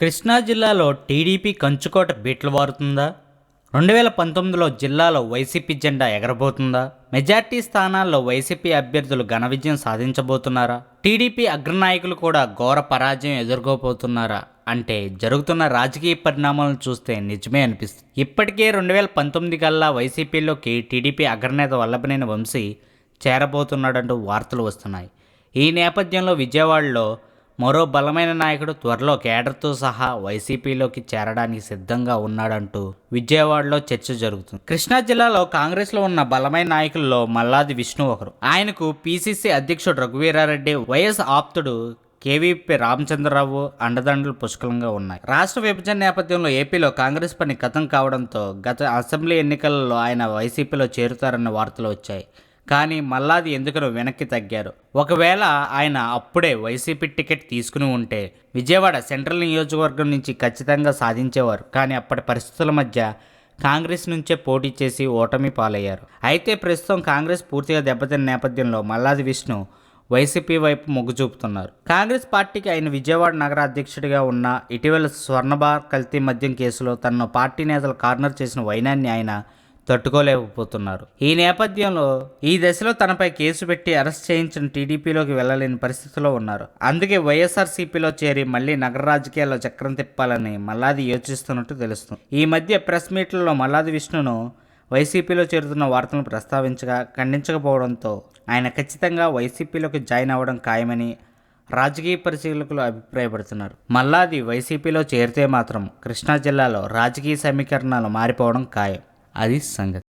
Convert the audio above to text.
కృష్ణా జిల్లాలో టీడీపీ కంచుకోట బీట్లు వారుతుందా? రెండు వేల పంతొమ్మిదిలో జిల్లాలో వైసీపీ జెండా ఎగరబోతుందా? మెజార్టీ స్థానాల్లో వైసీపీ అభ్యర్థులు ఘన విజయం సాధించబోతున్నారా? టీడీపీ అగ్రనాయకులు కూడా ఘోర పరాజయం ఎదుర్కోబోతున్నారా? అంటే జరుగుతున్న రాజకీయ పరిణామాలను చూస్తే నిజమే అనిపిస్తుంది ఇప్పటికే రెండు వేల పంతొమ్మిది కల్లా వైసీపీలోకి టీడీపీ అగ్రనేత వల్లభనేని వంశీ చేరబోతున్నాడంటూ వార్తలు వస్తున్నాయి. ఈ నేపథ్యంలో విజయవాడలో మరో బలమైన నాయకుడు త్వరలో కేడర్తో సహా వైసీపీలోకి చేరడానికి సిద్ధంగా ఉన్నాడంటూ విజయవాడలో చర్చ జరుగుతుంది. కృష్ణా జిల్లాలో కాంగ్రెస్లో ఉన్న బలమైన నాయకుల్లో మల్లాది విష్ణు ఒకరు. ఆయనకు పీసీసీ అధ్యక్షుడు రఘువీరారెడ్డి వైఎస్ ఆప్తుడు కేవీపీ రామచంద్రరావు అండదండలు పుష్కలంగా ఉన్నాయి. రాష్ట్ర విభజన నేపథ్యంలో ఏపీలో కాంగ్రెస్ పని గతం కావడంతో గత అసెంబ్లీ ఎన్నికలలో ఆయన వైసీపీలో చేరుతారన్న వార్తలు వచ్చాయి. కానీ మల్లాది ఎందుకనో వెనక్కి తగ్గారు. ఒకవేళ ఆయన అప్పుడే వైసీపీ టికెట్ తీసుకుని ఉంటే విజయవాడ సెంట్రల్ నియోజకవర్గం నుంచి ఖచ్చితంగా సాధించేవారు. కానీ అప్పటి పరిస్థితుల మధ్య కాంగ్రెస్ నుంచే పోటీ చేసి ఓటమి పాలయ్యారు. అయితే ప్రస్తుతం కాంగ్రెస్ పూర్తిగా దెబ్బతిన్న నేపథ్యంలో మల్లాది విష్ణు వైసీపీ వైపు మొగ్గు చూపుతున్నారు. కాంగ్రెస్ పార్టీకి ఆయన విజయవాడ నగర అధ్యక్షుడిగా ఉన్న ఇటీవల స్వర్ణబార్ కల్తీ మద్యం కేసులో తనను పార్టీ నేతలు కార్నర్ చేసిన వైనాన్ని ఆయన తట్టుకోలేకపోతున్నారు. ఈ నేపథ్యంలో ఈ దశలో తనపై కేసు పెట్టి అరెస్ట్ చేయించిన టీడీపీలోకి వెళ్ళలేని పరిస్థితిలో ఉన్నారు. అందుకే వైఎస్ఆర్సీపీలో చేరి మళ్ళీ నగర రాజకీయాల్లో చక్రం తిప్పాలని మల్లాది యోచిస్తున్నట్టు తెలుస్తుంది. ఈ మధ్య ప్రెస్ మీట్లలో మల్లాది విష్ణును వైసీపీలో చేరుతున్న వార్తలను ప్రస్తావించగా ఖండించకపోవడంతో ఆయన ఖచ్చితంగా వైసీపీలోకి జాయిన్ అవ్వడం ఖాయమని రాజకీయ పరిశీలకులు అభిప్రాయపడుతున్నారు. మల్లాది వైసీపీలో చేరితే మాత్రం కృష్ణా జిల్లాలో రాజకీయ సమీకరణాలు మారిపోవడం ఖాయం. అది సంగతి